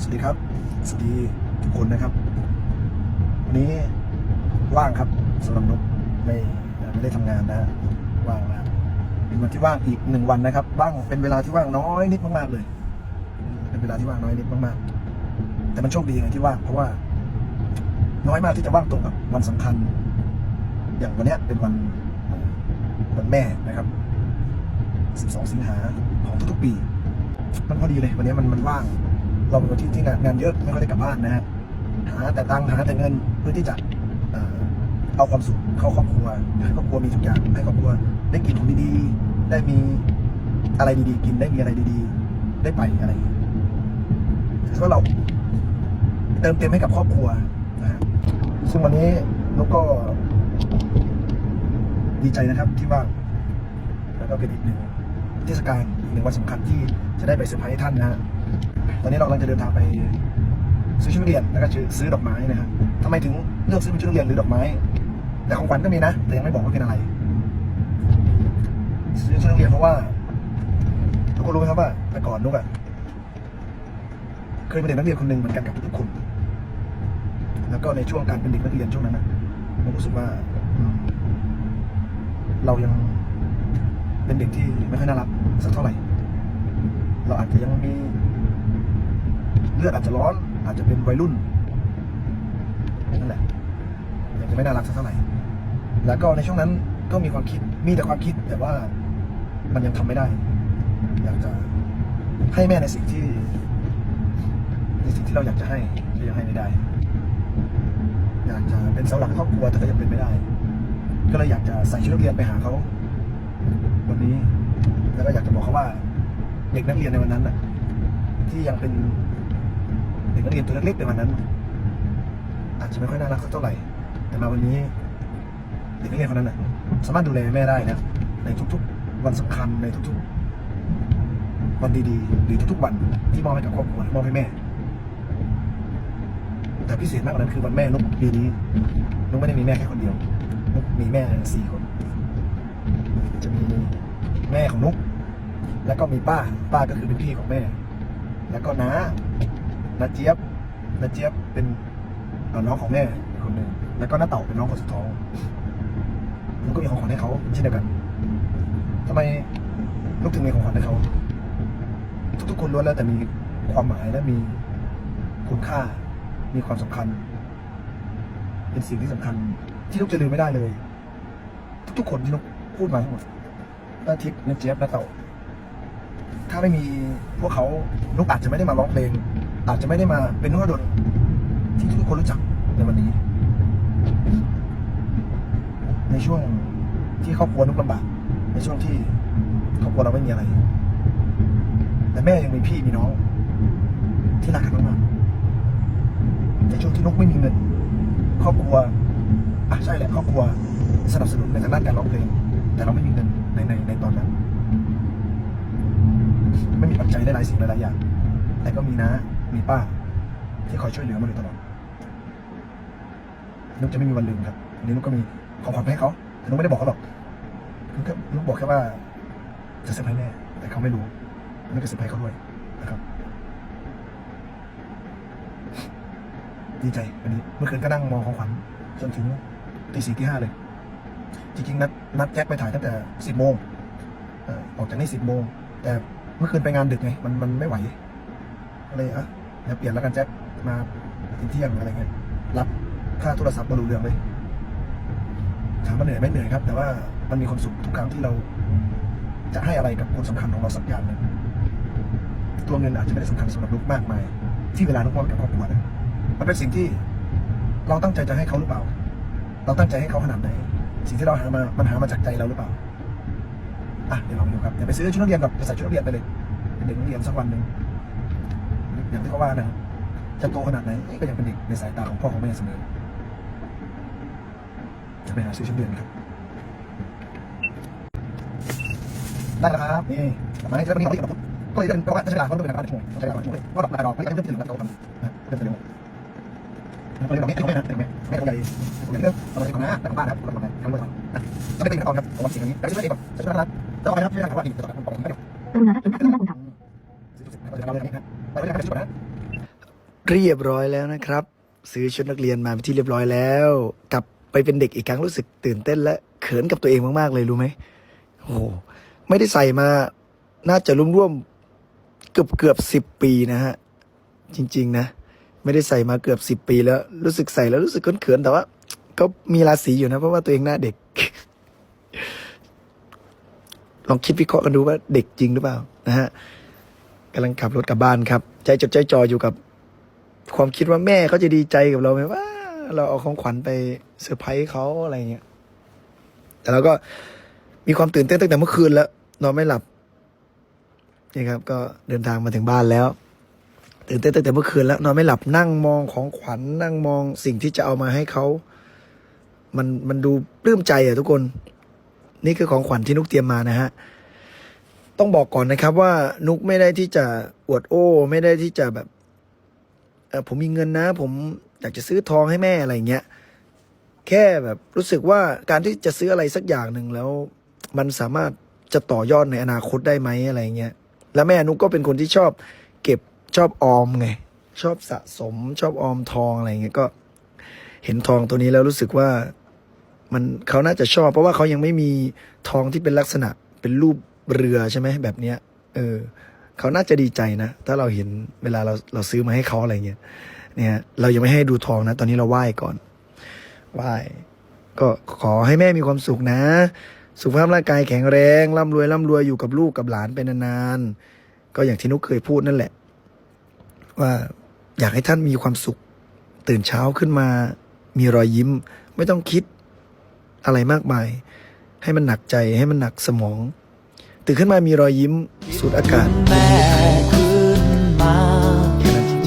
สวัสดีครับ สวัสดีทุกคนนะครับ วันนี้ว่างครับสำหรับนกไม่ไม่ได้ทำงานนะว่างนะเป็นวันที่ว่างอีกหนึ่งวันนะครับว่างเป็นเวลาที่ว่างน้อยนิดมากๆเลย เป็นเวลาที่ว่างน้อยนิดมากๆ แต่มันโชคดีไงที่ว่างเพราะว่า น้อยมากที่จะว่างตรงกับวันสำคัญ อย่างวันนี้เป็นวันวันแม่นะครับ 12 สิงหาของทุกๆปี มันพอดีเลยวันนี้มันมันว่าง เราเป็นคนที่ที่งานงานเยอะไม่ค่อยได้กลับบ้านนะฮะหาแต่ตังค์หาแต่เงินเพื่อที่จะเอาความสุขเข้าครอบครัวให้ครอบครัวมีทุกอย่างให้ครอบครัวได้กินของดีๆได้มีอะไรดีๆ กินได้มีอะไรดีๆ ได้ไปอะไรอย่างเงี้ยถือว่าเราเติมเต็มให้กับครอบครัวนะฮะซึ่งวันนี้นกก็ดีใจนะครับที่ว่างแล้วก็เป็นอีกหนึ่งเทศกาลอีกหนึ่งวันสำคัญที่จะได้ไปเซอร์ไพรส์ท่านนะฮะ ตอนนี้เรากำลังจะเดินทางไปซื้อชุดนักเรียนแล้วก็ซื้อดอกไม้นะฮะทำไมถึงเลือกซื้อเป็นชุดนักเรียนหรือดอกไม้แต่ของขวัญก็มีนะ แต่ยังไม่บอกว่าเป็นอะไร ซื้อชุดนักเรียนเพราะว่าทุกคนรู้ไหมครับว่าแต่ก่อนนุกอะเคยเป็นเด็กนักเรียนคนหนึ่งเหมือนกันกับทุกคน แล้วก็ในช่วงการเป็นเด็กนักเรียนช่วงนั้นนะผมรู้สึกว่าเรายังเป็นเด็กที่ไม่ค่อยน่ารักสักเท่าไหร่ เราอาจจะยังมี เลือดอาจจะร้อน อาจจะเป็นวัยรุ่นนั่นแหละยังจะไม่น่ารักสักเท่าไหร่แล้วก็ในช่วงนั้นก็มีความคิดมีแต่ความคิดแต่ว่ามันยังทำไม่ได้ อยากจะให้แม่ในสิ่งที่ ในสิ่งที่เราอยากจะให้ก็ยังให้ไม่ได้ อยากจะเป็นเสาหลักครอบครัวแต่ก็ยังเป็นไม่ได้ ก็เลยอยากจะใส่ชุดนักเรียนไปหาเขาวันนี้ แล้วก็อยากจะบอกเขาว่า เด็กนักเรียนในวันนั้นน่ะ ที่ยังเป็น ด็กนักเรียนตัวเล็กๆในวันนั้น อาจจะไม่ค่อยน่ารักเท่าไหร่ แต่มาวันนี้เด็กนักเรียนคนนั้นน่ะสามารถดูแลแม่ได้นะในทุกๆ วันสำคัญในทุกๆ วันดีๆหรือทุกๆ วันที่มอบให้กับครอบครัวมอบให้แม่ แต่พิเศษมากกว่านั้นคือวันแม่นุกปีนี้นุกไม่ได้มีแม่แค่คนเดียวนุกมีแม่สี่คน จะมีแม่ของนุกแล้วก็มีป้า ป้าก็คือเป็นพี่ของแม่ แล้วก็น้า นาเจี๊ยบนาเจี๊ยบเป็นน้องของแม่คนหนึ่งแล้วก็น้าเต่าเป็นน้องคนสุดท้องนุกก็มีของขวัญให้เขาเช่นเดียวกันทำไมลูกถึงมีของขวัญให้เขาทุกๆคนล้วนแล้วแต่มีความหมายและมีคุณค่า มีความสำคัญ เป็นสิ่งที่สำคัญ ที่ลูกจะลืมไม่ได้เลย ทุกๆคนที่ลูกพูดมาทั้งหมดน้าทิพย์น้าเจี๊ยบน้าเต่า ถ้าไม่มีพวกเขานุกอาจจะไม่ได้มาร้องเพลง อาจจะไม่ได้มาเป็นนุ่ดนที่ทุกคนรู้จักในวันนี้ ในช่วงที่ครอบครัวนุกลำบากในช่วงที่ครอบครัวเราไม่มีอะไร แต่แม่ยังมีพี่มีน้อง ที่รักกันมากๆในช่วงที่นุกไม่มีเงิน ครอบครัวอะใช่แหละครอบครัวสนับสนุนในทางด้านการร้องเพลงแต่เราไม่มีเงินในในในตอนนั้น ไม่มีปัจจัยได้หลายสิ่งหลายอย่าง แต่ก็มีน้า มีป้า ที่คอยช่วยเหลือมาโดยตลอดนุกจะไม่มีวันลืมครับนนี้นุกก็มีของขวัญให้เขาแต่นุกไม่ได้บอกเขาหรอกนุกก็นุกบอกแค่ว่า จะเซอร์ไพรส์แม่แต่เขาไม่รู้นุกจะเซอร์ไพรส์เขาด้วยนะครับดีใจวันนี้เมื่อคืนก็นั่งมองของขวัญจนถึงตีสี่ตีห้าเลย จริงๆนัดนัดแจ็คไปถ่ายตั้งแต่สิบโมงออกจากนี่สิบโมงแต่เมื่อคืนไปงานดึกไงมันมันไม่ไหวก็เลยอะ เดี๋ยวเปลี่ยนแล้วกันแจ็คมาเที่ยงอะไรเงี้ยรับค่าโทรศัพท์มาดูเรื่องเลยถามว่าเหนื่อยไหม่เหนื่อยครับ แต่ว่ามันมีความสุขทุกครั้งที่เรา จะให้อะไรกับคนสำคัญของเราสักอย่างหนึ่งตัวเงินอาจจะไม่ได้สำคัญสำหรับลูกมากมาย ที่เวลาลูกมอบกับครอบครัวนะมันเป็นสิ่งที่เราตั้งใจจะให้เขาหรือเปล่า เราตั้งใจให้เขาขนาดไหน สิ่งที่เราหามามันหามาจากใจเราหรือเปล่าอะเดี๋ยวลองดูครับเดี๋ยวไปซื้อชุดนักเรียนกับไปใส่ชุดนักเรียนไปเลยเป็นเด็กนักเรียนสักวันหนึ่ง อย่างที่เขาว่านะครับจะโตขนาดไหนก็ยังเป็นเด็กในสายตาของพ่อของแม่เสมอจะไปหาซื้อชุดนักเรียนครับได้แล้วครับนี่ดอกไมจะเป็นของที่กับก็เลยเดินก็ว่าใช้เวลาก็ต้องเป็นการชั่วโมงใช้เวลาชั่วโมงก็ดอกดอกไม่ยังไม่ถึงแล้วก็ทำนเดินไปเร็วก็เลยดอกนี้ไม่นะไม่ไม่ตัวใหญ่ตัวใหญ่เรื่องเราเป็นของน้าแต่ของบ้านะครับเราทำทำเลยนะจะไม่เป็นกองครับผมว่าสิ่งนี้แล้วจะไม่ได้แบบจะช่วยนะครับต่อไปครับช่วยนะครับว่าอีกต่อไปผมไม่ได้กรุณารับเข็มขัดนิรภัยคุณธรรมเราจะทำเลยนะครับ เรียบร้อยแล้วนะครับ ซื้อชุดนักเรียนมาเป็นที่เรียบร้อยแล้ว กลับไปเป็นเด็กอีกครั้งรู้สึกตื่นเต้นและเขินกับตัวเองมากๆเลยรู้ไหมโอ้ไม่ได้ใส่มาน่าจะร่วมๆเกือบเกือบสิบปีนะฮะ จริง ๆ นะ ไม่ได้ใส่มาเกือบสิบปีแล้ว รู้สึกใส่แล้วรู้สึกเขินๆแต่ว่า ก็มีราศีอยู่นะ เพราะว่าตัวเองหน้าเด็ก ลองคิดวิเคราะห์กันดูว่าเด็กจริงหรือเปล่านะฮะำลังขับรถกลับบ้านครับ ใจจดใจจ่ออยู่กับ ความคิดว่าแม่เขาจะดีใจกับเราไหมว่า เราเอาของขวัญไปเซอร์ไพรส์เขาอะไรเงี้ยแต่เราก็มีความตื่นเต้นตั้งแต่เมื่อคืนแล้ว นอนไม่หลับนี่ครับ ก็เดินทางมาถึงบ้านแล้ว ตื่นเต้นตั้งแต่เมื่อคืนแล้วนอนไม่หลับนั่งมองของขวัญนั่งมองสิ่งที่จะเอามาให้เขามันมันดูปลื้มใจอะทุกคน นี่คือของขวัญที่นุกเตรียมมานะฮะ ต้องบอกก่อนนะครับว่านุกไม่ได้ที่จะอวดโอ้ ไม่ได้ที่จะแบบเออผมมีเงินนะ ผมอยากจะซื้อทองให้แม่อะไรเงี้ยแค่แบบรู้สึกว่าการที่จะซื้ออะไรสักอย่างหนึ่งแล้ว มันสามารถจะต่อยอดในอนาคตได้ไหมอะไรเงี้ยแล้วแม่นุกก็เป็นคนที่ชอบเก็บชอบออมไง ชอบสะสม ชอบออมทองอะไรเงี้ยก็ เห็นทองตัวนี้แล้วรู้สึกว่า มันเขาน่าจะชอบ เพราะว่าเขายังไม่มีทองที่เป็นลักษณะเป็นรูป เรือใช่ไหมแบบเนี้ย เออเขาน่าจะดีใจนะ ถ้าเราเห็นเวลาเราเราซื้อมาให้เขาอะไรเงี้ยเนี่ยเรายังไม่ให้ดูทองนะ ตอนนี้เราไหว้ก่อนไหว้ก็ขอให้แม่มีความสุขนะ สุขภาพร่างกายแข็งแรงร่ำรวยร่ำรวยอยู่กับลูกกับหลานไปนานๆก็อย่างที่นุกเคยพูดนั่นแหละ ว่าอยากให้ท่านมีความสุข ตื่นเช้าขึ้นมา มีรอยยิ้ม ไม่ต้องคิดอะไรมากมาย ให้มันหนักใจให้มันหนักสมอง ตื่นขึ้นมามีรอยยิ้มสูดอากาศแม่ขึ้นมา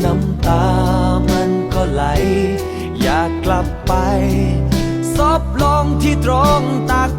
น้ำตามันก็ไหล อยากกลับไปซบลงที่ตรงตัก